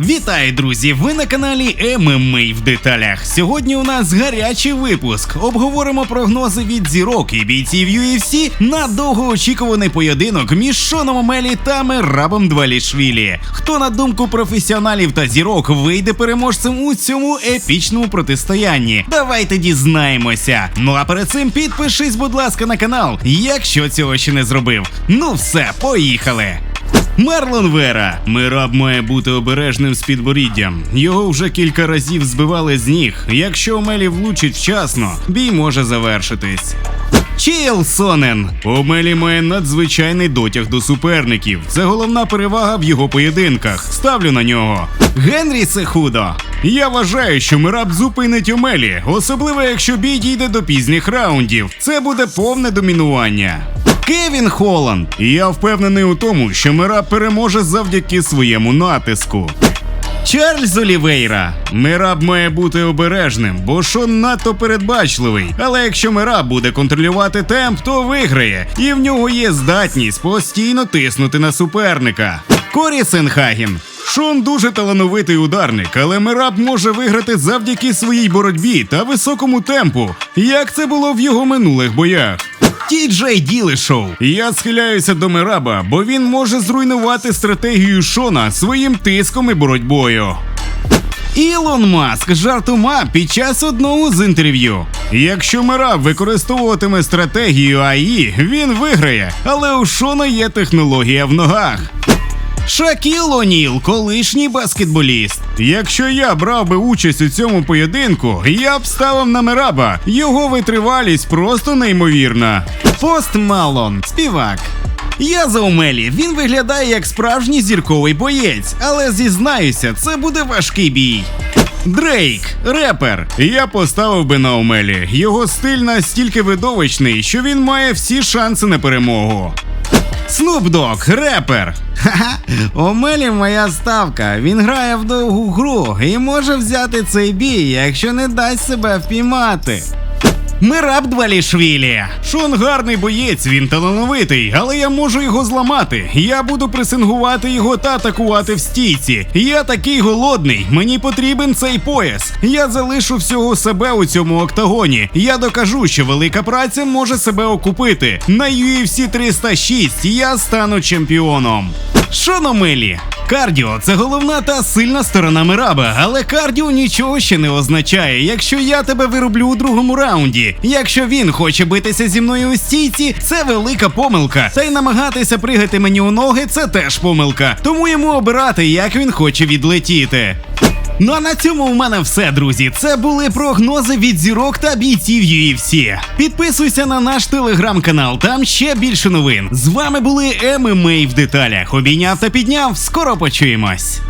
Вітаю, друзі! Ви на каналі ММА в деталях. Сьогодні у нас гарячий випуск. Обговоримо прогнози від зірок і бійців UFC на довгоочікуваний поєдинок між Шоном Омелі та Мерабом Двалішвілі. Хто на думку професіоналів та зірок вийде переможцем у цьому епічному протистоянні? Давайте дізнаємося. Ну а перед цим підпишись, будь ласка, на канал, якщо цього ще не зробив. Ну все, поїхали! Марлон Вера. Мираб має бути обережним з підборіддям. Його вже кілька разів збивали з ніг. Якщо Омелі влучить вчасно, бій може завершитись. Чіл Сонен. Омелі має надзвичайний дотяг до суперників. Це головна перевага в його поєдинках. Ставлю на нього. Генрі Сехудо. Я вважаю, що Мираб зупинить Омелі, особливо якщо бій дійде до пізніх раундів. Це буде повне домінування. Кевін Холланд. Я впевнений у тому, що Мираб переможе завдяки своєму натиску. Чарльз Олівейра. Мираб має бути обережним, бо Шон надто передбачливий. Але якщо Мираб буде контролювати темп, то виграє, і в нього є здатність постійно тиснути на суперника. Корі Сенхаген. Шон дуже талановитий ударник, але Мираб може виграти завдяки своїй боротьбі та високому темпу, як це було в його минулих боях. Ті Джей Ділешоу. Я схиляюся до Мираба, бо він може зруйнувати стратегію Шона своїм тиском і боротьбою. Ілон Маск жартума під час одного з інтерв'ю. Якщо Мераб використовуватиме стратегію АІ, він виграє, але у Шона є технологія в ногах. Шакіл Оніл, колишній баскетболіст. Якщо я брав би участь у цьому поєдинку, я б ставив на Мираба. Його витривалість просто неймовірна. Пост Малон, співак. Я за Омелі. Він виглядає як справжній зірковий боєць, але зізнаюся, це буде важкий бій. Дрейк, репер. Я поставив би на Омелі. Його стиль настільки видовищний, що він має всі шанси на перемогу. Dogg, репер. Ха-ха, Омелі моя ставка. Він грає в довгу гру і може взяти цей бій, якщо не дасть себе впіймати. Мираб Двалішвілі. Шон гарний боєць, він талановитий, але я можу його зламати. Я буду пресингувати його та атакувати в стійці. Я такий голодний, мені потрібен цей пояс. Я залишу всього себе у цьому октагоні. Я докажу, що велика праця може себе окупити. На UFC 306 я стану чемпіоном. Шон Омелі. Кардіо це головна та сильна сторона Мираба, але кардіо нічого ще не означає, якщо я тебе вироблю у другому раунді. Якщо він хоче битися зі мною у стійці, це велика помилка. Та й намагатися пригати мені у ноги це теж помилка. Тому йому обирати, як він хоче відлетіти. Ну а на цьому у мене все, друзі. Це були прогнози від зірок та бійців UFC. Підписуйся на наш телеграм-канал, там ще більше новин. З вами були ММА в деталях. Обійняв та підняв. Скоро почуємось.